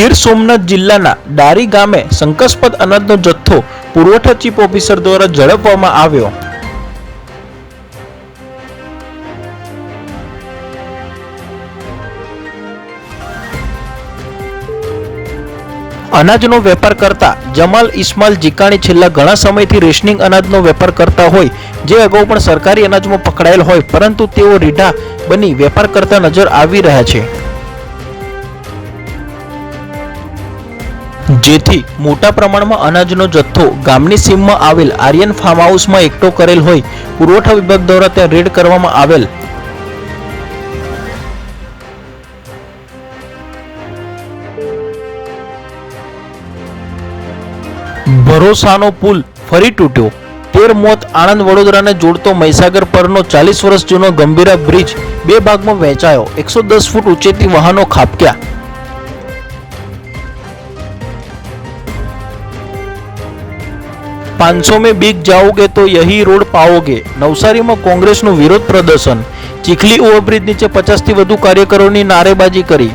ગીર સોમનાથ જિલ્લાના ડારી ગામે શંકાસ્પદ અનાજનો જથ્થો પુરવઠા ચીફ ઓફિસર દ્વારા ઝડપવામાં આવ્યો. અનાજનો વેપાર કરતા જમાલ ઇસ્માલ જીકાણી છેલ્લા ઘણા સમયથી રેશનિંગ અનાજનો વેપાર કરતા હોય, જે અગાઉ પણ સરકારી અનાજમાં પકડાયેલ હોય, પરંતુ તેઓ રીઢા બની વેપાર કરતા નજર આવી રહ્યા છે. જેથી મોટા પ્રમાણમાં અનાજનો જથ્થો ગામની સીમમાં આવેલ આર્યન ફાર્મ હાઉસમાં એકઠો કરેલ હોય, પુરવઠા વિભાગ દ્વારા ત્યાં રેડ કરવામાં આવેલ. ભરોસાનો પુલ ફરી તૂટ્યો. તેર મોત આણંદ વડોદરાને જોડતો મહીસાગર પરનો ચાલીસ વર્ષ જૂનો ગંભીરા બ્રિજ બે ભાગમાં વહેંચાયો. એકસો દસ ફૂટ ઊંચેથી વાહનો ખાબક્યા. પાંચસો में बिक जाओगे तो यही रोड पाओगे નવસારીમાં કોંગ્રેસનું વિરોધ પ્રદર્શન ચીખલી ઓવરબ્રિજ નીચે પચાસથી વધુ કાર્યકરોની નારેબાજી કરી